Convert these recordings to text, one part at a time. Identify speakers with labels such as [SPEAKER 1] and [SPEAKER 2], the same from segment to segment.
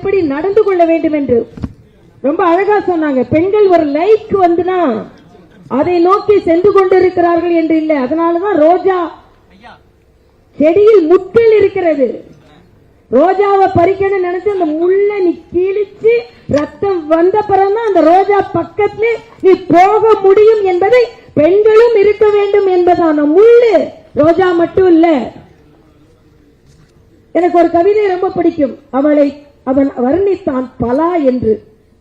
[SPEAKER 1] எப்படி நடந்து கொள்ள வேண்டும் என்று. ரொம்ப அழகா சொன்னாங்க. பெண்கள் ஒரு லைக் வந்துனா அதை நோக்கி சென்று கொண்டிருக்கிறார்கள் என்று இல்லை. அதனாலதான் ரோஜா செடியில் முட்டில் இருக்கிறது. ரோஜாவை பறிக்கணும்னு நினைச்சு அந்த முள்ள நீ கிழிச்சு ரத்தம் வந்த பிறகுதான் அந்த ரோஜா பக்கத்துல நீ போக முடியும் என்பதை பெண்களும் இருக்க வேண்டும் என்பதான முள்ளு ரோஜா மட்டும் இல்ல. எனக்கு ஒரு கவிதை ரொம்ப பிடிக்கும். அவளை அவன் வர்ணித்தான் பலா என்று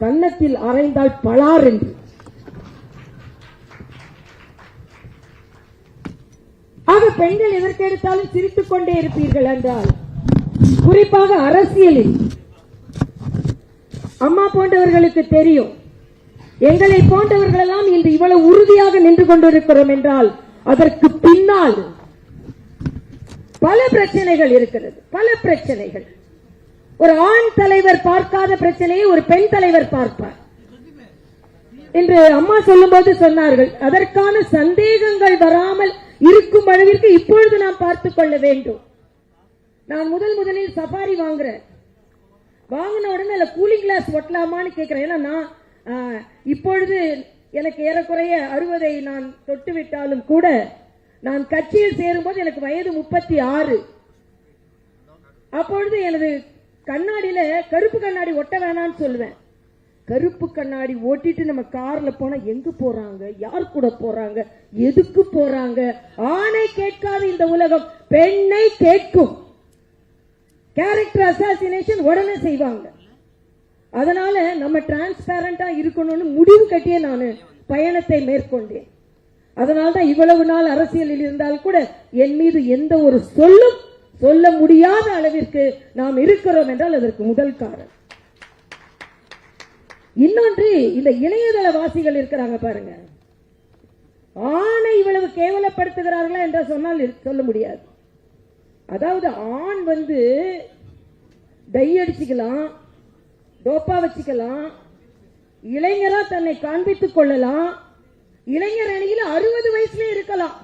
[SPEAKER 1] கன்னத்தில் அரைந்தால் பலார் என்று. ஆக பெண்கள் எதற்கெடுத்தாலும் சிரித்துக் கொண்டே இருப்பீர்கள் என்றால் குறிப்பாக அரசியலில். அம்மா போன்றவர்களுக்கு தெரியும் எங்களை போன்றவர்கள் எல்லாம் இன்று இவ்வளவு உறுதியாக நின்று கொண்டிருக்கிறோம் என்றால் அதற்கு பின்னால் பல பிரச்சனைகள் இருக்கிறது பல பிரச்சனைகள். ஒரு ஆண் தலைவர் பார்க்காத பிரச்சனையை ஒரு பெண் தலைவர் பார்ப்பார். என்று அம்மா சொல்லும் போது சொன்னார்கள் அதற்கான சந்தேகங்கள் வராமல் இருக்கும் அளவிற்கு இப்பொழுது நாம் பார்த்துக் கொள்ள வேண்டும். நான் முதல் முதலில் சஃபாரி வாங்குறேன். வாங்கின உடனே அதுல கூலிங் கிளாஸ் ஒட்டலாமான்னு கேட்கிறேன். ஏன்னா நான் இப்பொழுது எனக்கு ஏறக்குறைய அறுபதை நான் தொட்டு விட்டாலும் கூட நான் கட்சியில் சேரும்போது எனக்கு வயது முப்பத்தி ஆறு. அப்பொழுது எனது கண்ணாடியில கருப்பு கண்ணாடி ஒட்ட வேணாம்னு சொல்லுவேன். கருப்பு கண்ணாடி ஓட்டிட்டு நம்ம கார்ல போனா எங்க போறாங்க? யார் கூட போறாங்க? எதுக்கு போறாங்க? ஆணை கேட்காத இந்த உலகம் பெண்ணை கேட்கும். கேரக்டர் அசாசினேஷன் உடனே செய்வாங்க. அதனால நம்ம டிரான்ஸ்பேரண்டா இருக்கணும்னு முடிவு கட்டியே நான் பயணத்தை மேற்கொண்டேன். அதனால தான் இவ்வளவு நாள் அரசியலில் இருந்தால் கூட என் மீது எந்த ஒரு சொல்லும் சொல்ல முடியாத அளவிற்கு நாம் இருக்கிறோம் என்றால் அதற்கு முதல் காரணம். இன்னொன்று இந்த இணையதள வாசிகள் இருக்கிறாங்க பாருங்க. ஆணை இவ்வளவு கேவலப்படுத்துகிறார்களா என்று சொன்னால் சொல்ல முடியாது. அதாவது ஆண் வந்து டை அடிச்சுக்கலாம் டோப்பா வச்சுக்கலாம் இளைஞரா தன்னை காண்பித்துக் கொள்ளலாம் இளைஞர் அணியில் அறுபது வயசுல இருக்கலாம்.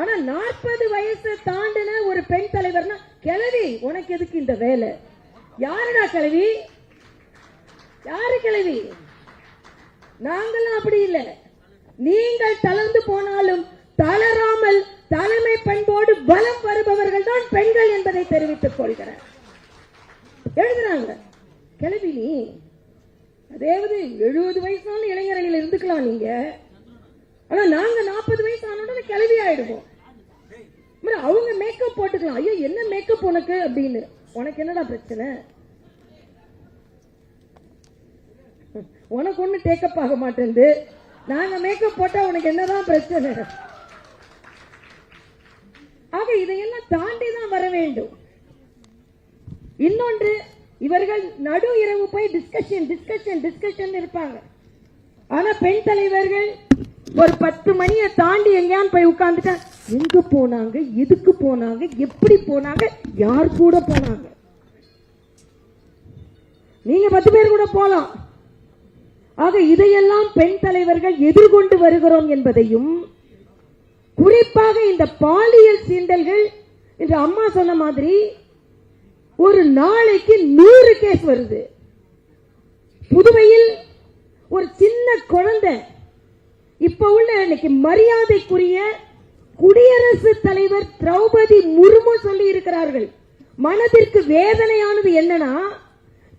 [SPEAKER 1] ஆனா நாற்பது வயசு தாண்டின ஒரு பெண் தலைவர்னா கிழவி உனக்கு எதுக்கு இந்த வேலை? யாருடா கிழவி? யாரு கிழவி? நாங்களும் அப்படி இல்லை. நீங்கள் தளர்ந்து போனாலும் தளராமல் தலைமை பண்போடு பலம் வருபவர்கள் தான் பெண்கள் என்பதை தெரிவித்துக் கொள்கிறார். எழுதுறாங்க கிளவி நீ அதாவது எழுபது வயசான இளைஞர்களில் இருந்துக்கலாம் நீங்க. ஆனா நாங்க நாற்பது வயசு ஆனோட கிளவி ஆயிடுவோம். அவங்க மேக்கப் போட்டுக்கலாம். ஐயோ என்ன மேக்கப் உனக்கு? அப்படின்னு. உனக்கு என்னடா பிரச்சனை? உனக்கு ஒண்ணு டேக்கப் ஆக மாட்டேங்குது. நாங்க மேக்கப் போட்டா உனக்கு என்னதான் பிரச்சனை? ஆக இதையெல்லாம் தாண்டி தான் வர வேண்டும். இன்னொன்று இவர்கள் நடு இரவு போய் டிஸ்கஷன் டிஸ்கஷன் டிஸ்கஷன் இருப்பாங்க. ஆனா பெண் தலைவர்கள் ஒரு பத்து மணியை தாண்டி எங்கேயான்னு போய் உட்காந்துட்டேன் எங்க போனாங்க எதுக்கு போனாங்க எப்படி போனாங்க யார் கூட போனாங்க? நீங்க பத்து பேர் கூட போலாம். ஆக இதையெல்லாம் பெண் தலைவர்கள் எதிர்கொண்டு வருகிறோம் என்பதையும் குறிப்பாக இந்த பாலியல் சீண்டல்கள் என்று அம்மா சொன்ன மாதிரி ஒரு நாளைக்கு நூறு கேஸ் வருது. புதுவையில் ஒரு சின்ன குழந்தை இப்ப உள்ள இன்னைக்கு மரியாதைக்குரிய குடியரசு தலைவர் திரௌபதி முர்மு சொல்லி இருக்கிறார்கள் மனதிற்கு வேதனையானது என்னன்னா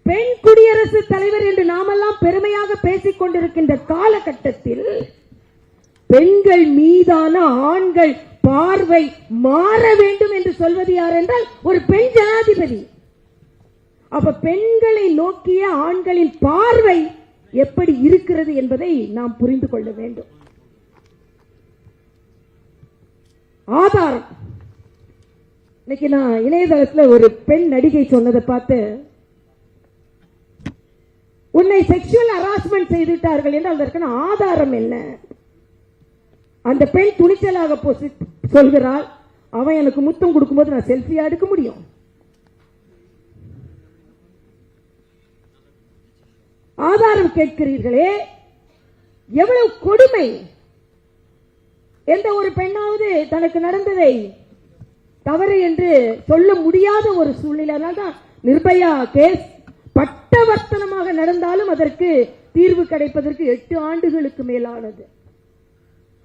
[SPEAKER 1] பெண் குடியரசு தலைவர் என்று நாமெல்லாம் பெருமையாக பேசிக் கொண்டிருக்கின்ற காலகட்டத்தில் பெண்கள் மீதான ஆண்கள் பார்வை மாற வேண்டும் என்று சொல்வது யார் என்றால் ஒரு பெண் ஜனாதிபதி. அப்ப பெண்களை நோக்கிய ஆண்களின் பார்வை எப்படி இருக்கிறது என்பதை நாம் புரிந்து கொள்ள வேண்டும். ஆதாரம். இன்னைக்கு நான் இணையதளத்துல ஒரு பெண் நடிகை சொன்னதை பார்த்து உன்னை செக்ஷுவல் ஹராஸ்மெண்ட் செய்துவிட்டார்கள் என்று அதற்கான ஆதாரம் என்ன? அந்த பெண் துணிச்சலாக சொல்கிறாள் அவன் எனக்கு முத்தம் கொடுக்கும்போது நான் செல்ஃபியா எடுக்க முடியும். ஆதாரம் கேட்கிறீர்களே எவ்வளவு கொடுமை எந்த ஒரு பெண்ணாவது தனக்கு நடந்ததை தவறு என்று சொல்ல முடியாத ஒரு சூழ்நிலை தான் நிர்பயா கேஸ் பட்டவர்த்தனமாக நடந்தாலும் அதற்கு தீர்வு கிடைப்பதற்கு எட்டு ஆண்டுகளுக்கு மேலானது.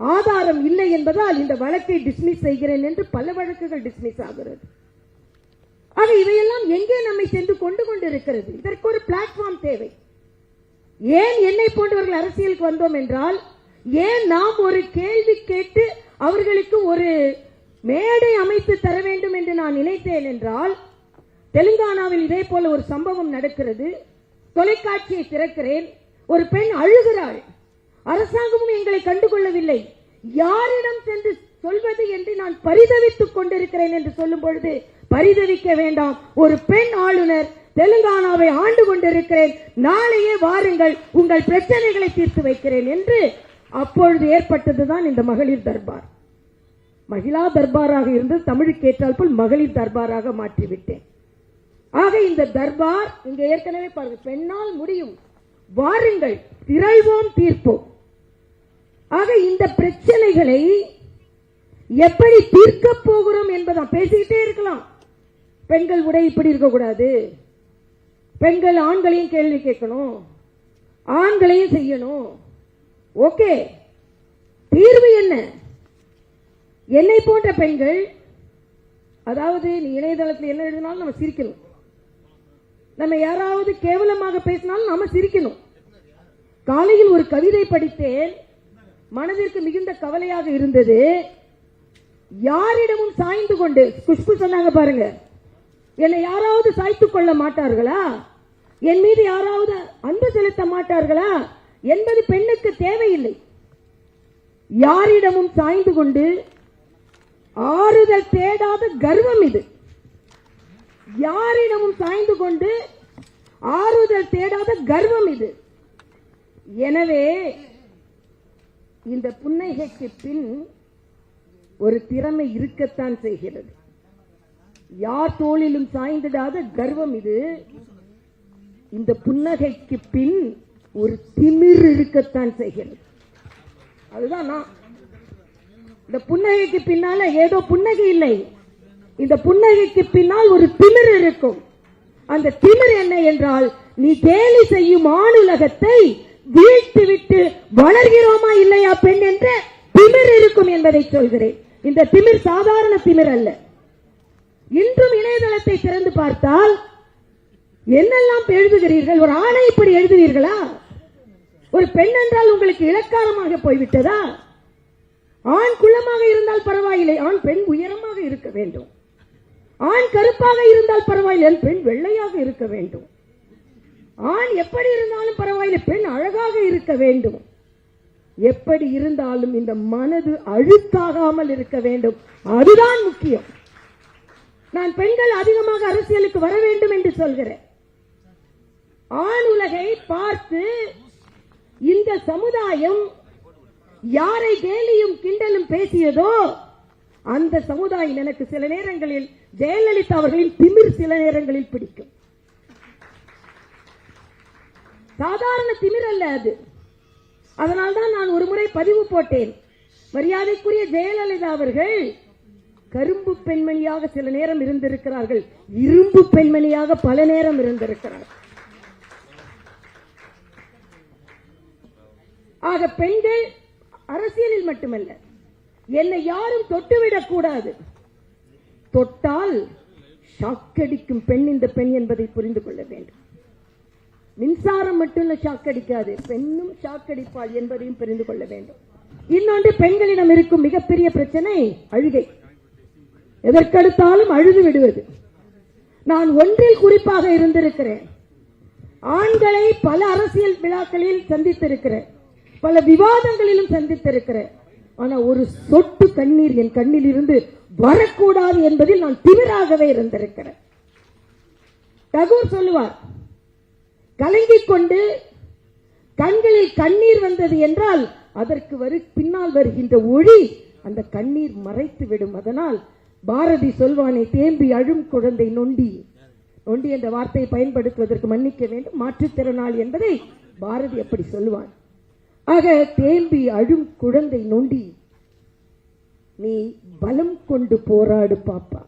[SPEAKER 1] ஆதாரம் இல்லை என்பதால் இந்த வழக்கை டிஸ்மிஸ் செய்கிறேன் என்று பல வழக்குகள் டிஸ்மிஸ் ஆகிறது. ஆக இவையெல்லாம் எங்கே நம்மை சென்று கொண்டு கொண்டிருக்கிறது? இதற்கு ஒரு பிளாட்ஃபார்ம் தேவை. ஏன் என்னை போன்றவர்கள் அரசியலுக்கு வந்தோம் என்றால் ஏன் நாம் ஒரு கேள்வி கேட்டு அவர்களுக்கு ஒரு மேடை அமைத்து தர வேண்டும் என்று நான் நினைத்தேன் என்றால் தெலுங்கானாவில் இதே போல ஒரு சம்பவம் நடக்கிறது. தொலைக்காட்சியை திறக்கிறேன். ஒரு பெண் அழுகிறாள். அரசாங்கமும் எங்களை கண்டுகொள்ளவில்லை. யாரிடம் சென்று சொல்வது என்று நான் பரிதவித்துக் கொண்டிருக்கிறேன் என்று சொல்லும் பொழுது பரிதவிக்க வேண்டாம். ஒரு பெண் ஆளுநர் தெலுங்கானாவை ஆண்டு கொண்டிருக்கிறேன். நாளையே வாருங்கள். உங்கள் பிரச்சனைகளை தீர்த்து வைக்கிறேன் என்று அப்பொழுது ஏற்பட்டதுதான் இந்த மகளிர் தர்பார். மகிழா தர்பாராக இருந்து தமிழுக்கு ஏற்றால் போல் மகளிர் தர்பாராக மாற்றிவிட்டேன். ஆக இந்த தர்பார் இங்க ஏற்கனவே பாருங்க பெண்ணால் முடியும். வாருங்கள் திரைவோம் தீர்ப்போம். ஆக இந்த பிரச்சனைகளை எப்படி தீர்க்க போகிறோம் என்பதை பேசிக்கிட்டே இருக்கலாம். பெண்கள் உடை இப்படி இருக்கக்கூடாது. பெண்கள் ஆண்களையும் கேள்வி கேட்கணும். ஆண்களையும் செய்யணும். ஓகே. தீர்வு என்ன? என்னை போன்ற பெண்கள் அதாவது நீ இணையதளத்தில் என்ன எழுதினாலும் நம்ம சிரிக்கணும். நம்ம யாராவது கேவலமாக பேசினாலும் நாம சிரிக்கணும். காலையில் ஒரு கவிதை படித்தேன். மனதிற்கு மிகுந்த கவலையாக இருந்தது. யாரிடமும் சாய்ந்து கொண்டு குஷ்பு சொன்னாங்க பாருங்க என்னை யாராவது சாய்த்துக் கொள்ள மாட்டார்களா? என் மீது யாராவது அன்பு செலுத்த மாட்டார்களா? என்பது பெண்ணுக்கு தேவையில்லை. யாரிடமும் சாய்ந்து கொண்டு ஆறுதல் தேடாத கர்வம் இது. யாரிடமும் சாய்ந்து கொண்டு ஆறுதல் தேடாத கர்வம் இது. எனவே இந்த புன்னகைக்கு பின் ஒரு திறமை இருக்கத்தான் செய்கிறது. யார் தோளிலும் சாய்ந்திடாத கர்வம் இது? இந்த புன்னகைக்கு பின் ஒரு திமிர் இருக்கத்தான் செய்கிறது. அதுதான் நான். இந்த புன்னகைக்கு பின்னால ஏதோ புன்னகை இல்லை. இந்த புன்னகைக்கு பின்னால் ஒரு திமிர் இருக்கும். அந்த திமிர் என்ன என்றால் நீ கேலி செய்யும் ஆணுலகத்தை வீழ்த்து விட்டு வளர்கிறோமா இல்லையா பெண் என்ற திமிர் இருக்கும் என்பதை சொல்கிறேன். இந்த திமிர் சாதாரண திமிர் அல்ல. இன்றும் இணையதளத்தை திறந்து பார்த்தால் என்னெல்லாம் எழுதுகிறீர்கள்? ஒரு ஆணை இப்படி எழுதுவீர்களா? ஒரு பெண் என்றால் உங்களுக்கு இலக்காரமாக போய்விட்டதா? ஆண் குள்ளமாக இருந்தால் பரவாயில்லை ஆண் பெண் உயரமாக இருக்க வேண்டும். ஆண் கருப்பாக இருந்தால் பரவாயில்லை பெண் வெள்ளையாக இருக்க வேண்டும். ஆண் எப்படி இருந்தாலும் பரவாயில்லை பெண் அழகாக இருக்க வேண்டும். எப்படி இருந்தாலும் இந்த மனது அழுக்காகாமல் இருக்க வேண்டும். அதுதான் முக்கியம். நான் பெண்கள் அதிகமாக அரசியலுக்கு வர வேண்டும் என்று சொல்கிறேன். ஆண் உலகை பார்த்து இந்த சமுதாயம் யாரை கேலியும் கிண்டலும் பேசியதோ அந்த சமுதாயம் எனக்கு சில நேரங்களில் ஜெயலலிதா அவர்களின் திமிர் சில நேரங்களில் பிடிக்கும். சாதாரண திமிர் அல்ல அது. அதனால்தான் நான் ஒரு முறை பதிவு போட்டேன். மரியாதைக்குரிய ஜெயலலிதா அவர்கள் கரும்பு பெண்மணியாக சில நேரம் இருந்திருக்கிறார்கள். இரும்பு பெண்மணியாக பல நேரம் இருந்திருக்கிறார்கள். ஆக பெண்கள் அரசியலில் மட்டுமல்ல என்னை யாரும் தொட்டுவிடக் கூடாது. தொட்டால் ஷாக்கடிக்கும் பெண் இந்த பெண் என்பதை புரிந்து கொள்ள வேண்டும். மின்சாரம் மட்டும் ஷாக் அடிக்காது பெண்ணும் ஷாக் அடிப்பாள் என்பதையும் புரிந்து கொள்ள வேண்டும். இன்னொன்று பெண்களிடம் இருக்கும் மிகப்பெரிய பிரச்சனை அழுகை. எதற்கெடுத்தாலும் அழுது விடுவது. நான் ஒன்றில் குறிப்பாக இருந்திருக்கிறேன். ஆண்களை பல அரசியல் விழாக்களில் சந்தித்திருக்கிறேன். பல விவாதங்களிலும் சந்தித்திருக்கிறேன். ஆனா ஒரு சொட்டு கண்ணீர் என் கண்ணில் இருந்து வரக்கூடாது என்பதில் நான் திமிராகவே இருந்திருக்கிறேன். டகூர் சொல்லுவார் கலங்கிக் கொண்டு கண்களில் கண்ணீர் வந்தது என்றால் அதற்கு வரு பின்னால் வருகின்ற ஒளி அந்த கண்ணீர் மறைத்து விடும் அதனால் பாரதி சொல்வானே தேம்பி அழும் குழந்தை நொண்டி. நொண்டி என்ற வார்த்தையை பயன்படுத்துவதற்கு மன்னிக்க வேண்டும். மாற்றுத்திறனாளி என்பதை பாரதி அப்படி சொல்லுவான் ஆக தேம்பி அழும் குழந்தை நொண்டி நீ பலம் கொண்டு போராடு பாப்பா.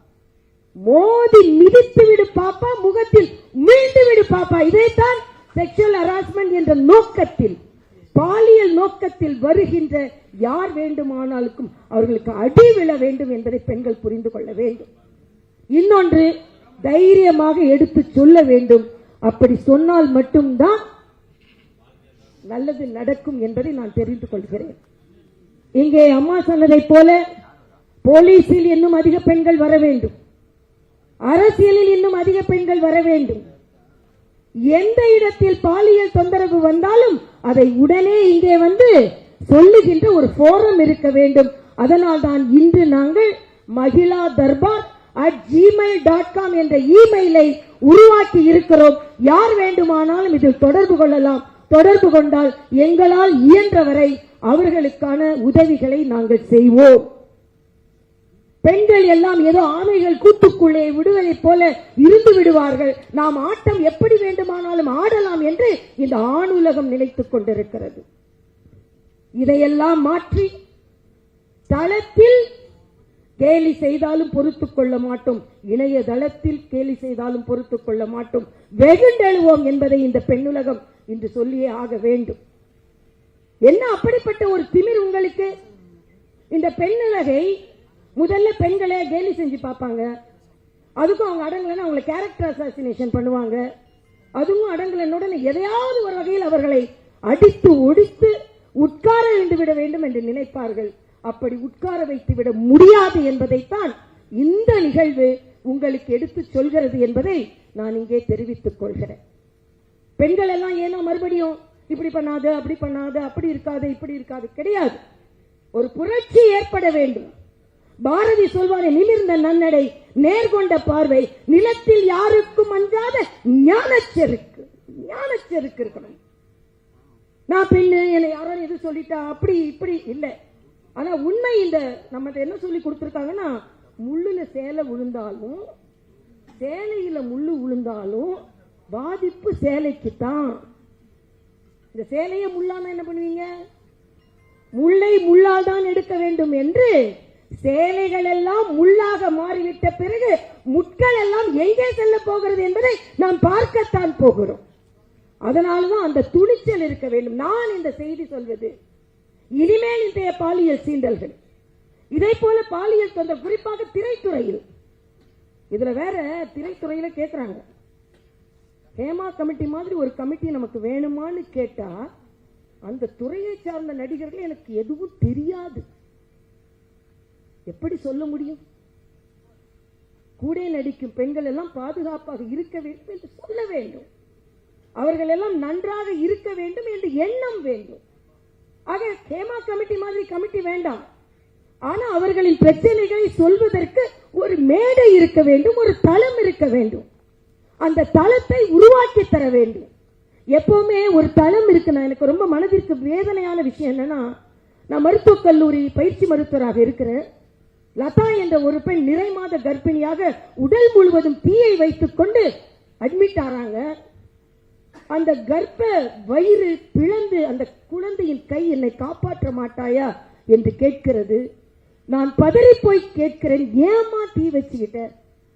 [SPEAKER 1] மோதி மிதித்து விடு பாப்பா முகத்தில் மீண்டு விடு பாப்பா. இதைத்தான் செக்ஷுவல் ஹராஸ்மெண்ட் என்ற நோக்கத்தில் பாலியல் நோக்கத்தில் வருகின்ற யார் வேண்டுமானாலுக்கும் அவர்களுக்கு அடி விழ வேண்டும் என்பதை பெண்கள் புரிந்து கொள்ள வேண்டும். இன்னொன்று தைரியமாக எடுத்து சொல்ல வேண்டும். அப்படி சொன்னால் மட்டும்தான் நல்லது நடக்கும் என்பதை நான் தெரிந்து கொள்கிறேன். இங்கே அம்மா சொன்னதைப் போல போலீஸில் இன்னும் அதிக பெண்கள் வர வேண்டும். அரசியலில் இன்னும் அதிக பெண்கள் வர வேண்டும். எந்த இடத்தில் பாலியல் தொந்தரவு வந்தாலும் அதை உடனே இங்கே வந்து சொல்லுகின்ற ஒரு போரம் இருக்க வேண்டும். அதனால் தான் இன்று நாங்கள் Mahila Darbar at Gmail dot com என்ற இமெயிலை உருவாக்கி இருக்கிறோம். யார் வேண்டுமானாலும் இதில் தொடர்பு கொள்ளலாம். தொடர்பு கொண்டால் எங்களால் இயன்றவரை அவர்களுக்கான உதவிகளை நாங்கள் செய்வோம். பெண்கள் எல்லாம் ஏதோ ஆமைகள் கூட்டுக்குள்ளே விடுவதைப் போல இருந்து விடுவார்கள். நாம் ஆட்டம் எப்படி வேண்டுமானாலும் ஆடலாம் என்று இந்த ஆணுலகம் நினைத்துக் கொண்டிருக்கிறது. இதையெல்லாம் மாற்றி தளத்தில் கேலி செய்தாலும் பொறுத்துக் கொள்ள மாட்டோம். இணையதளத்தில் கேலி செய்தாலும் பொறுத்துக் கொள்ள மாட்டோம். வெகுண்டெழுவோம் என்பதை இந்த பெண்ணுலகம். என்று சொல்லியே ஆக வேண்டும். என்ன அப்படிப்பட்ட ஒரு திமிர் உங்களுக்கு? இந்த பெண்ணுலகை முதல்ல பெண்களை கேலி செஞ்சு பார்ப்பாங்க. அதுக்கும் அவங்க அடங்கலைன்னா அவங்களை கேரக்டர் அசாசினேஷன் பண்ணுவாங்க. அதுவும் அடங்கலனுடன் எதையாவது ஒரு வகையில் அவர்களை அடித்து ஒடித்து உட்கார வைத்து விட வேண்டும் என்று நினைப்பார்கள். அப்படி உட்கார வைத்து விட முடியாது என்பதைத்தான் இந்த நிகழ்வு உங்களுக்கு எடுத்து சொல்கிறது என்பதை நான் இங்கே தெரிவித்துக் கொள்கிறேன். பெண்கள் எல்லாம் ஏனோ மறுபடியும் இப்படி பண்ணாத அப்படி பண்ணாத அப்படி இருக்காது இப்படி இருக்காது கிடையாது. ஒரு புரட்சி ஏற்பட வேண்டும். பாரதி சொல்வாரே நிமிர்ந்த நன்னடை நேர்கொண்ட பார்வை நிலத்தில் யாருக்கும் அஞ்சாத ஞானச்செருக்கு ஞானச்செருக்கு இருக்கணும். நான் பெண்ணு என்னை யாரோ எது சொல்லிட்டா அப்படி இப்படி இல்லை. ஆனா உண்மை இந்த நம்ம என்ன சொல்லி கொடுத்துருக்காங்கன்னா முள்ளுல சேலை விழுந்தாலும் சேலையில முள்ளு விழுந்தாலும் பாதிப்பு சேலைக்கு தான் இந்த சேலையை முள்ளாம என்ன பண்ணுவீங்க? முல்லை முள்ளால் தான் எடுக்க வேண்டும் என்று சேலைகள் எல்லாம் முள்ளாக மாறிவிட்ட பிறகு முட்கள் எல்லாம் எங்கே செல்ல போகிறது என்பதை நாம் பார்க்கத்தான் போகிறோம். அதனால்தான் அந்த துணிச்சல் இருக்க வேண்டும். நான் இந்த செய்தி சொல்வது. இனிமேல் இன்றைய பாலியல் சீண்டல்கள். இதே போல பாலியல் தொந்தரவு குறிப்பாக திரைத்துறையில். இதுல வேற திரைத்துறையில கேட்கிறாங்க ஹேமா கமிட்டி மாதிரி ஒரு கமிட்டி நமக்கு வேணுமான்னு கேட்டா அந்த துறையை சார்ந்த நடிகர்கள் எனக்கு எதுவும் தெரியாது. எப்படி சொல்ல முடியும்? கூட நடிக்கும் பெண்கள் எல்லாம் பாதுகாப்பாக இருக்க வேண்டும் என்று சொல்ல வேண்டும். அவர்கள் எல்லாம் நன்றாக இருக்க வேண்டும் என்று எண்ணம் வேண்டும். ஆக ஹேமா கமிட்டி மாதிரி கமிட்டி வேண்டாம். ஆனா அவர்களின் பிரச்சனைகளை சொல்வதற்கு ஒரு மேடை இருக்க வேண்டும் ஒரு தளம் இருக்க வேண்டும். அந்த தளத்தை உருவாக்கி தர வேண்டும். எப்பவுமே ஒரு தளம் இருக்கு. நான் எனக்கு ரொம்ப மனதிற்கு வேதனையான விஷயம் என்னன்னா நான் மருத்துவக் கல்லூரி பயிற்சி மருத்துவராக இருக்கிறேன். லதா என்ற ஒரு பெண் நிறை மாத கர்ப்பிணியாக உடல் முழுவதும் தீயை வைத்துக் கொண்டு அட்மிட் ஆறாங்க. அந்த கர்ப்ப வயிறு பிளந்து அந்த குழந்தையின் கை என்னை காப்பாற்ற மாட்டாயா என்று கேட்கிறது. நான் பதறி போய் கேட்கிறேன். ஏமா தீ வச்சுக்கிட்ட?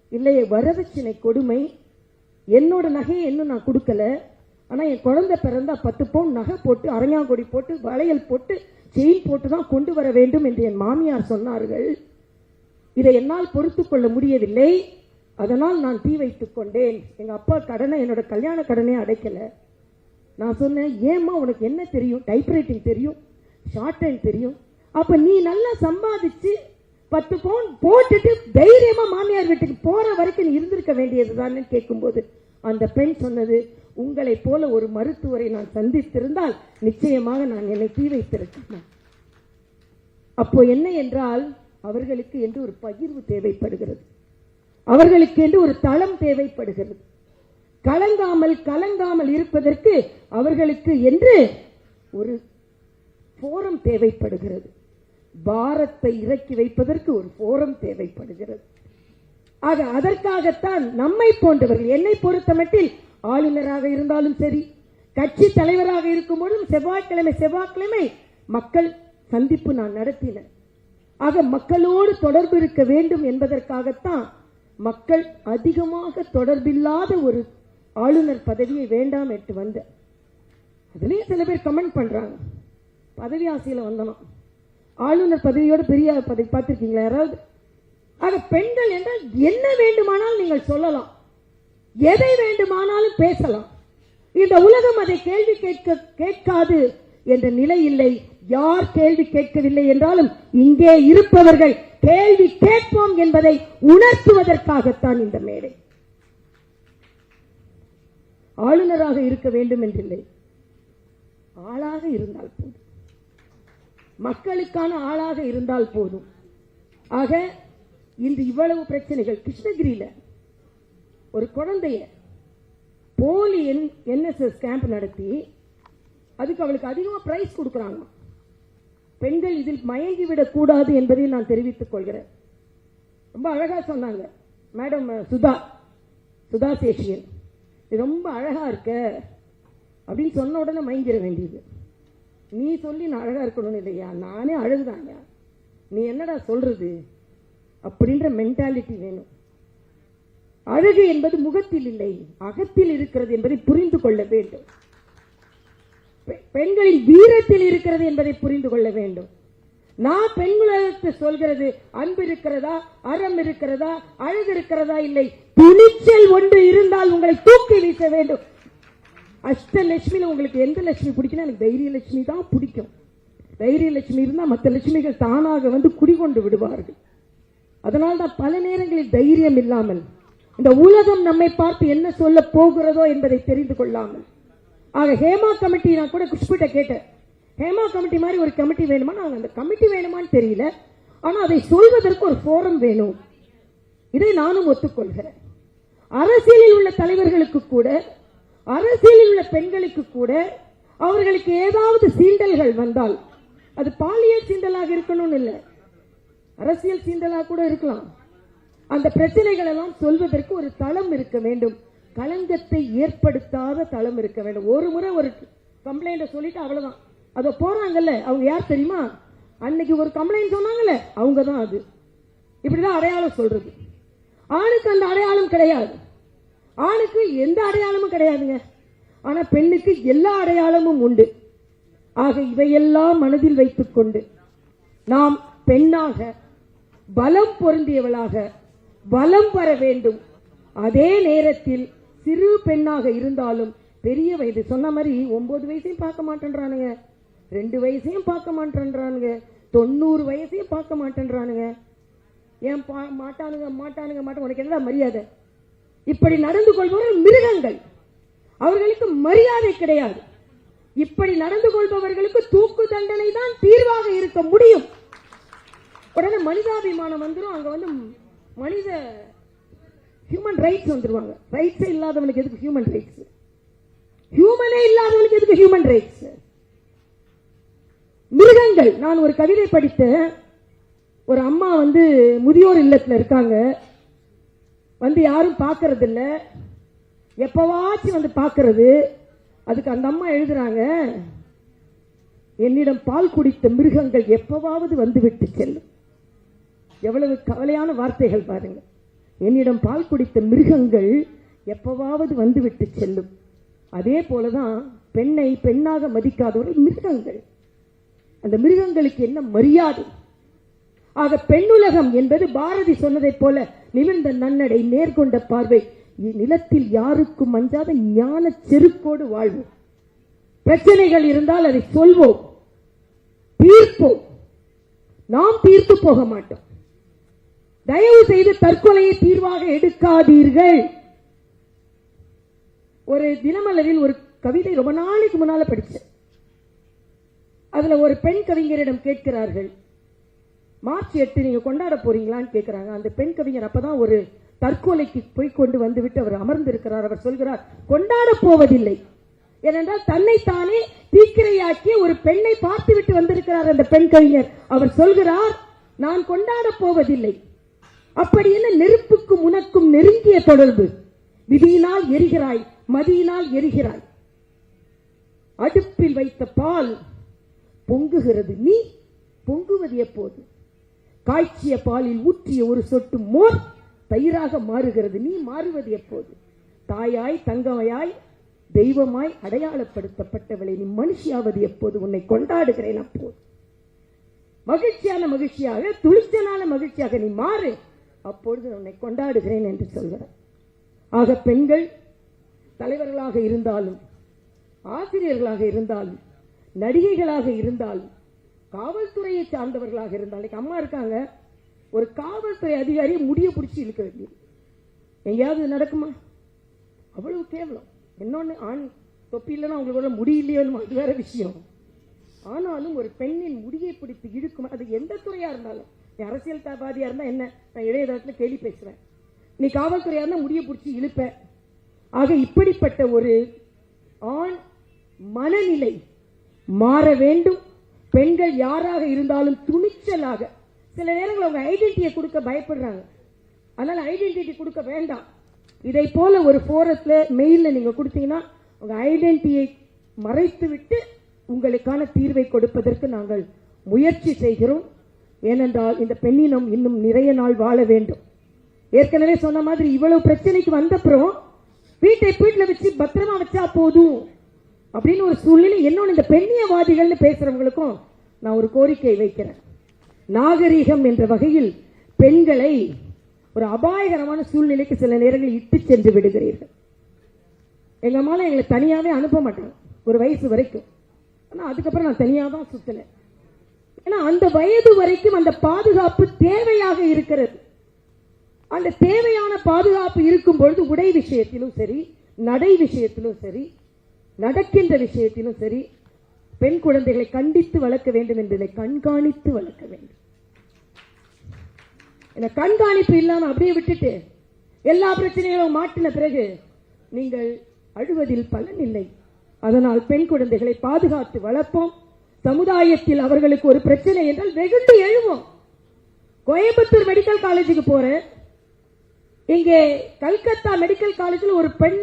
[SPEAKER 1] இல்லையே வரதட்சணை கொடுமை. என்னோட நகையை இன்னும் நான் கொடுக்கல. ஆனால் என் குழந்தை பிறந்தா பத்து பவுன் நகை போட்டு அரங்காங்கொடி போட்டு வளையல் போட்டு செயின் போட்டு தான் கொண்டு வர வேண்டும் என்று என் மாமியார் சொன்னார்கள். இதை என்னால் பொறுத்து கொள்ள முடியவில்லை. அதனால் நான் தீ வைத்துக் கொண்டேன். எங்கள் அப்பா கடனை என்னோட கல்யாண கடனே அடைக்கல. நான் சொன்னேன் ஏம்மா உனக்கு என்ன தெரியும்? டைப்ரைட்டிங் தெரியும் ஷார்ட் ஹேண்ட் தெரியும். அப்போ நீ நல்லா சம்பாதிச்சு பத்து பவுன் போட்டுட்டு தைரியமா மாமியார் வீட்டுக்கு போற வரைக்கும் இருந்திருக்க வேண்டியதுதான்னு கேட்கும்போது அந்த பெண் சொன்னது உங்களை போல ஒரு மருத்துவரை நான் சந்தித்திருந்தால் நிச்சயமாக நான் என்னை தீ வைத்திருக்கேன். அப்போ என்ன என்றால் அவர்களுக்கு என்று ஒரு பகிர்வு தேவைப்படுகிறது. அவர்களுக்கு என்று ஒரு தளம் தேவைப்படுகிறது. கலங்காமல் கலங்காமல் இருப்பதற்கு அவர்களுக்கு என்று ஒரு போரம் தேவைப்படுகிறது. பாரத்தை இறக்கி வைப்பதற்கு ஒரு போரம் தேவைப்படுகிறது. ஆக அதற்காகத்தான் நம்மை போன்றவர்கள் என்னை பொறுத்தமட்டில் ஆளுநராக இருந்தாலும் சரி கட்சி தலைவராக இருக்கும் பொழுதும் செவ்வாய்க்கிழமை செவ்வாய்க்கிழமை மக்கள் சந்திப்பு நான் நடத்தினேன். ஆக மக்களோடு தொடர்பு இருக்க வேண்டும் என்பதற்காகத்தான் மக்கள் அதிகமாக தொடர்பில்லாத ஒரு ஆளுநர் பதவியை வேண்டாம் என்று வந்த அதுலேயும் சில பேர் கமெண்ட் பண்றாங்க. பதவி ஆசையில வந்தனும் ஆளுநர் பதவியோட பெரிய பதவி பார்த்துருக்கீங்களா யாராவது? ஆக பெண்கள் என்றால் என்ன வேண்டுமானால் நீங்கள் சொல்லலாம். எதை வேண்டுமானாலும் பேசலாம். இந்த உலகம் அதை கேள்வி கேட்க கேட்காது என்ற நிலை இல்லை. யார் கேள்வி கேட்கவில்லை என்றாலும் இங்கே இருப்பவர்கள் கேள்வி கேட்போம் என்பதை உணர்த்துவதற்காகத்தான் இந்த மேடை. ஆளுநராக இருக்க வேண்டும் என்றில்லை ஆளாக இருந்தால் போதும். மக்களுக்கான ஆளாக இருந்தால் போதும். ஆக இன்று இவ்வளவு பிரச்சனைகள் கிருஷ்ணகிரியில. ஒரு குழந்தைய போலி என்எஸ்எஸ் கேம்ப் நடத்தி அதுக்கு அவளுக்கு அதிகமாக பிரைஸ் கொடுக்குறாங்க பெண்கள் இதில் மயங்கி விடக்கூடாது என்பதை நான் தெரிவித்துக் கொள்கிறேன். ரொம்ப அழகா சொன்னாங்க. மேடம் சுதா சுதா சேஷியன். இது ரொம்ப அழகா இருக்க. அப்படின்னு சொன்ன உடனே மயங்கிட வேண்டியது. நீ சொல்லி நான் அழகா இருக்கணும்னு இல்லையா? நானே அழகுதாங்க நீ என்னடா சொல்றது? அப்படின்ற மென்டாலிட்டி வேணும். அழகு என்பது முகத்தில் இல்லை அகத்தில் இருக்கிறது என்பதை புரிந்து கொள்ள வேண்டும். பெ- பெண்களின் வீரத்தில் இருக்கிறது என்பதை புரிந்து கொள்ள வேண்டும். நான் பெண்களுக்கு சொல்கிறது அன்பு இருக்கிறதா அறம் இருக்கிறதா அழகு இருக்கிறதா இல்லை. துணிச்சல் ஒன்று இருந்தால் உங்களை தூக்கி வீச வேண்டும். அஷ்டலட்சுமியில் உங்களுக்கு எந்த லட்சுமி பிடிக்குன்னா எனக்கு தைரிய லட்சுமி தான் பிடிக்கும். தைரிய லட்சுமி இருந்தா மற்ற லட்சுமிகள் தானாக வந்து குடிகொண்டு விடுவார்கள். அதனால் தான் பல நேரங்களில் தைரியம் இல்லாமல் இந்த உலகம் நம்மை பார்த்து என்ன சொல்ல போகிறதோ என்பதை தெரிந்து கொள்ளாமல். ஆக ஹேமா கமிட்டி நான் கூட குஷ்பிட்ட கேட்டேன். ஹேமா கமிட்டி மாதிரி ஒரு கமிட்டி வேணுமா? நாங்க அந்த கமிட்டி வேணுமான்னு தெரியல. ஆனா அதை சொல்வதற்கு ஒரு ஃபோரம் வேணும். இதை நானும் ஒத்துக்கொள்கிறேன். அரசியலில் உள்ள தலைவர்களுக்கு கூட அரசியலில் உள்ள பெண்களுக்கு கூட அவர்களுக்கு ஏதாவது சீண்டல்கள் வந்தால் அது பாலியல் சீண்டலாக இருக்கணும்னு இல்லை. அரசியல் சீண்டலாக கூட இருக்கலாம். அந்த பிரச்சனைகள் எல்லாம் சொல்வதற்கு ஒரு தளம் இருக்க வேண்டும். களங்கத்தை ஏற்படுத்தாத தளம் இருக்க வேண்டும். ஒரு முறை ஒரு கம்ப்ளைண்ட சொல்லிட்டு அவ்வளவுதான். அதை போறாங்கல்ல அவங்க யார் தெரியுமா? அன்னைக்கு ஒரு கம்ப்ளைண்ட் சொன்னாங்கல்ல அவங்க தான் அது. இப்படிதான் அடையாளம் சொல்றது. ஆணுக்கு அந்த அடையாளம் கிடையாது. ஆணுக்கு எந்த அடையாளமும் கிடையாதுங்க. ஆனா பெண்ணுக்கு எல்லா அடையாளமும் உண்டு. ஆக இவையெல்லாம் மனதில் வைத்துக்கொண்டு நாம் பெண்ணாக பலம் பொருந்தியவளாக பலம் பெற வேண்டும். அதே நேரத்தில் சிறு பெண்ணாக இருந்தாலும் பெரிய வயது. சொன்ன மாதிரி ஒன்பது வயசையும் பார்க்க மாட்டேன்றானுங்க. ரெண்டு வயசையும் பார்க்க மாட்டேன்றானுங்க. தொண்ணூறு வயசையும் பார்க்க மாட்டேன்றானுங்க. ஏன் பா- மாட்டானுங்க மாட்டானுங்க மாட்டேன் உனக்கு என்னடா மரியாதை? இப்படி நடந்து கொள்பவர்கள் மிருகங்கள். அவர்களுக்கு மரியாதை கிடையாது. இப்படி நடந்து கொள்பவர்களுக்கு தூக்கு தண்டனை தான் தீர்வாக இருக்க முடியும். உடனே மனிதாபிமானம் வந்துரும். அங்க வந்து மனித ஹியூமன் ரைட்ஸ் வந்துருவாங்க. ரைட்ஸே இல்லாதவனுக்கு எதுக்கு ஹியூமன் ரைட்ஸ் ஹியூமனே இல்லாதவனுக்கு எதுக்கு ஹியூமன் ரைட்ஸ் மிருகங்கள். நான் ஒரு கவிதை படித்தேன். ஒரு அம்மா வந்து முதியோர் இல்லத்துல இருக்காங்க. வந்து யாரும் பார்க்கறது இல்லை எப்பவாச்சும் வந்து பார்க்கறது. அதுக்கு அந்த அம்மா எழுதுறாங்க என்னிடம் பால் குடித்த மிருகங்கள் எப்பவாவது வந்து விட்டு செல்லும். எவ்வளவு கவலையான வார்த்தைகள் பாருங்க. என்னிடம் பால் குடித்த மிருகங்கள் எப்பவாவது வந்து விட்டு செல்லும். அதே போலதான் பெண்ணை பெண்ணாக மதிக்காதவர்கள் மிருகங்கள். அந்த மிருகங்களுக்கு என்ன மரியாதை? ஆக பெண்ணுலகம் என்பது பாரதி சொன்னதைப் போல நிமிர்ந்த நன்னடை நேர்கொண்ட பார்வை. நிலத்தில் யாருக்கும் அஞ்சாத ஞான செருக்கோடு வாழ்வோம். பிரச்சனைகள் இருந்தால் அதை சொல்வோம். தீர்ப்போம். நாம் தீர்த்து போக மாட்டோம். தயவு செய்து தற்கொலையை தீர்வாக எடுக்காதீர்கள். ஒரு தினமலரில் ஒரு கவிதை ரொம்ப நாளைக்கு முன்னால படிச்சேன். அதுல ஒரு பெண் கவிஞரிடம் கேட்கிறார்கள். மார்ச் எட்டு நீங்க கொண்டாட போறீங்களான்னு கேட்கிறாங்க அந்த பெண் கவிஞர் அப்பதான் ஒரு தற்கொலைக்கு போய் கொண்டு வந்து விட்டு அவர் அமர்ந்திருக்கிறார். அவர் சொல்கிறார் கொண்டாட போவதில்லை. ஏனென்றால் தன்னைத்தானே தீக்கிரையாக்கி ஒரு பெண்ணை பார்த்து விட்டு வந்திருக்கிறார் அந்த பெண் கவிஞர். அவர் சொல்கிறார் நான் கொண்டாட போவதில்லை. அப்படி என்ன நெருப்புக்கும் உனக்கும் நெருங்கிய தொடர்பு? விதியினால் எரிகிறாய் மதியினால் எரிகிறாய். அடுப்பில் வைத்த பால் பொங்குகிறது. நீ பொங்குவது எப்போது? காய்ச்சிய பாலில் ஊற்றிய ஒரு சொட்டு மோர் தயிராக மாறுகிறது. நீ மாறுவது எப்போது? தாயாய் தங்கமையாய் தெய்வமாய் அடையாளப்படுத்தப்பட்டவளை நீ மனுஷியாவது எப்போது? உன்னை கொண்டாடுகிறேன் அப்போது மகிழ்ச்சியான மகிழ்ச்சியாக துளிச்சலான மகிழ்ச்சியாக நீ மாறு. அப்பொழுது உன்னை கொண்டாடுகிறேன் என்று சொல்கிறார். ஆக பெண்கள் தலைவர்களாக இருந்தாலும் ஆசிரியர்களாக இருந்தாலும் நடிகைகளாக இருந்தாலும் காவல்துறையை சார்ந்தவர்களாக இருந்தாலும் அம்மா இருக்காங்க. ஒரு காவல்துறை அதிகாரி முடிய பிடிச்சி இழுக்க வேண்டியது. எங்கேயாவது நடக்குமா? அவ்வளவு கேவலம். இன்னொன்னு ஆண் தொப்பி இல்லைன்னா அவங்களோட முடியலையோ அது வேற விஷயம். ஆனாலும் ஒரு பெண்ணின் முடியை பிடித்து இழுக்கும் அது எந்த துறையா இருந்தாலும். நீ அரசியல் தபாதியா இருந்தா என்ன? நான் இளையதளத்துல கேள்வி பேசுவேன் நீ காவல்துறையா இருந்தா முடிய பிடிச்சி இழுப்ப. ஆக இப்படிப்பட்ட ஒரு ஆண் மனநிலை மாற வேண்டும். பெண்கள் யாராக இருந்தாலும் துணிச்சலாக சில நேரங்கள் அவங்க ஐடென்டிட்டியை கொடுக்க பயப்படுறாங்க. அதனால ஐடென்டிட்டி கொடுக்க வேண்டாம். இதை போல ஒரு போரத்துல மெயில்ல நீங்க கொடுத்தீங்கன்னா உங்க ஐடென்டிட்டியை மறைத்து விட்டு உங்களுக்கான தீர்வை கொடுப்பதற்கு நாங்கள் முயற்சி செய்கிறோம். ஏனென்றால் இந்த பெண்ணினம் இன்னும் நிறைய நாள் வாழ வேண்டும். ஏற்கனவே சொன்ன மாதிரி இவ்வளவு பிரச்சனைக்கு வந்தப்புறம் வீட்டை வீட்டில் வச்சு பத்திரமா வச்சா போதும். அப்படின்னு ஒரு சூழ்நிலை. என்னோட இந்த பெண்ணியவாதிகள்னு பேசுறவங்களுக்கும் நான் ஒரு கோரிக்கை வைக்கிறேன். நாகரீகம் என்ற வகையில் பெண்களை ஒரு அபாயகரமான சூழ்நிலைக்கு சில நேரங்களில் இட்டு சென்று விடுகிறீர்கள். எங்க அம்மாலாம் எங்களை தனியாவே அனுப்ப மாட்டாங்க ஒரு வயசு வரைக்கும். ஆனா அதுக்கப்புறம் நான் தனியாக தான் சுத்தினேன் ஏன்னா அந்த வயது வரைக்கும் அந்த பாதுகாப்பு தேவையாக இருக்கிறது. அந்த தேவையான பாதுகாப்பு இருக்கும் பொழுது உடை விஷயத்திலும் சரி நடை விஷயத்திலும் சரி நடக்கின்ற விஷயத்திலும் சரி பெண் குழந்தைகளை கண்டித்து வளர்க்க வேண்டும் என்பதை கண்காணித்து வளர்க்க வேண்டும். இந்த கண்காணிப்பு இல்லாம அப்படியே விட்டுட்டு எல்லா பிரச்சனைகளும் மாட்டின பிறகு நீங்கள் அழுவதில் பலன் இல்லை. அதனால் பெண் குழந்தைகளை பாதுகாத்து வளர்ப்போம். சமுதாயத்தில் அவர்களுக்கு ஒரு பிரச்சனை என்றால் வெகுண்டு எழுவோம். கோயம்புத்தூர் மெடிக்கல் காலேஜுக்கு போறேன். இங்கே கல்கத்தா மெடிக்கல் காலேஜில் ஒரு பெண்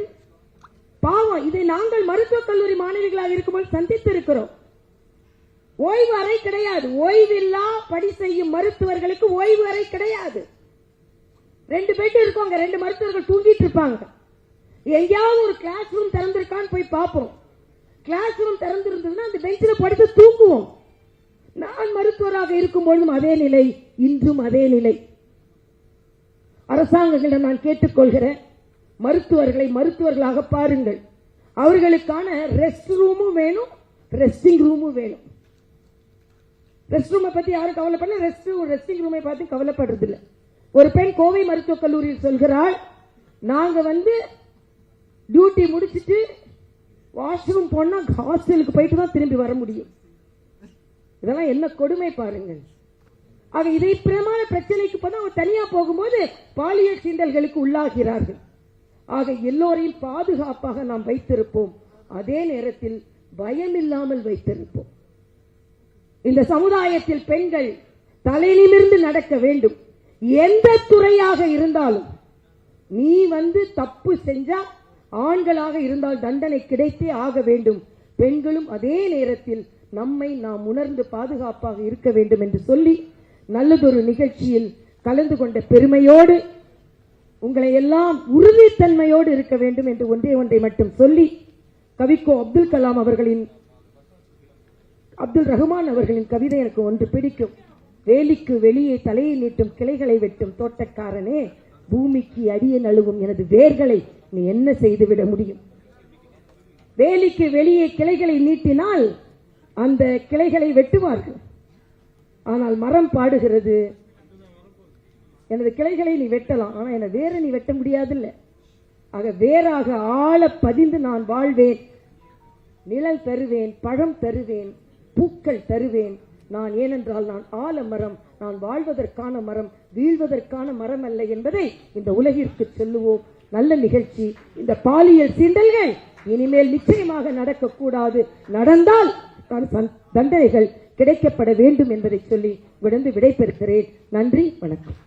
[SPEAKER 1] பாவம் இதை நாங்கள் மருத்துவக் கல்லூரி மாணவிகளாக இருக்கும்போது சந்தித்து இருக்கிறோம் ஓய்வு அறை கிடையாது. ஓய்வில்லா பணி செய்யும் மருத்துவர்களுக்கு ஓய்வு அறை கிடையாது. ரெண்டு பெட் இருக்கோங்க அங்க ரெண்டு மருத்துவர்கள் தூங்கிட்டு இருப்பாங்க. எங்கேயாவது ஒரு கிளாஸ் ரூம் திறந்திருக்கான்னு போய் பார்ப்போம். கிளாஸ் ரூம் திறந்திருந்ததுன்னா அந்த பெஞ்சில் படுத்து தூங்குவோம். நான் மருத்துவராக இருக்கும் பொழுதும் அதே நிலை இன்றும் அதே நிலை. அரசாங்கங்களிடம் நான் கேட்டுக்கொள்கிறேன். மருத்துவர்களை மருத்துவர்களாக பாருங்கள். அவர்களுக்கான ரெஸ்ட் ரூமும் வேணும் ரெஸ்டிங் ரூமும் வேணும். ரெஸ்ட் ரூமை பத்தி யாரும் கவலைப்படல. ரெஸ்ட் ரெஸ்டிங் ரூமை பார்த்து கவலைப்படுறதில்லை. ஒரு பெண் கோவை மருத்துவக் கல்லூரியில் சொல்கிறாள் நாங்க வந்து டியூட்டி முடிச்சிட்டு வாஷ்ரூம் போனா ஹாஸ்டலுக்கு போயிட்டு தான் திரும்பி வர முடியும். இதெல்லாம் என்ன கொடுமை பாருங்கள். ஆக இதை பிரமான பிரச்சனைக்கு போனா அவங்க தனியா போகும்போது பாலியல் சீண்டல்களுக்கு உள்ளாகிறார்கள். ஆக எல்லோரையும் பாதுகாப்பாக நாம் வைத்திருப்போம். அதே நேரத்தில் பயம் இல்லாமல் வைத்திருப்போம். இந்த சமுதாயத்தில் பெண்கள் தலையிலிருந்து நடக்க வேண்டும். எந்த துறையாக இருந்தாலும் நீ வந்து தப்பு செஞ்சா ஆண்களாக இருந்தால் தண்டனை கிடைத்தே ஆக வேண்டும். பெண்களும் அதே நேரத்தில் நம்மை நாம் உணர்ந்து பாதுகாப்பாக இருக்க வேண்டும் என்று சொல்லி நல்லதொரு நிகழ்ச்சியில் கலந்து கொண்ட பெருமையோடு உங்களை எல்லாம் உறுதித்தன்மையோடு இருக்க வேண்டும் என்று ஒன்றே ஒன்றை மட்டும் சொல்லி கவிக்கோ அப்துல் கலாம் அவர்களின் அப்துல் ரஹ்மான் அவர்களின் கவிதை எனக்கு ஒன்று பிடிக்கும். வேலிக்கு வெளியே தலையை நீட்டும் கிளைகளை வெட்டும் தோட்டக்காரனே பூமிக்கு அடிய நழுவும் எனது வேர்களை நீ என்ன செய்துவிட முடியும்? வேலிக்கு வெளியே கிளைகளை நீட்டினால் அந்த கிளைகளை வெட்டுவார்கள். ஆனால் மரம் பாடுகிறது எனது கிளைகளை நீ வெட்டலாம். ஆனா என வேற நீ வெட்ட முடியாதுல்ல. ஆக வேறாக ஆழ பதிந்து நான் வாழ்வேன். நிழல் தருவேன் பழம் தருவேன் பூக்கள் தருவேன். நான் ஏனென்றால் நான் ஆலமரம் நான் வாழ்வதற்கான மரம் வீழ்வதற்கான மரம் அல்ல என்பதை இந்த உலகிற்கு சொல்லுவோம். நல்ல நிகழ்ச்சி. இந்த பாலியல் சீண்டல்கள் இனிமேல் நிச்சயமாக நடக்கக்கூடாது. நடந்தால் தன் தண்டனைகள் கிடைக்கப்பட வேண்டும் என்பதை சொல்லி விடந்து விடைபெறுகிறேன். நன்றி வணக்கம்.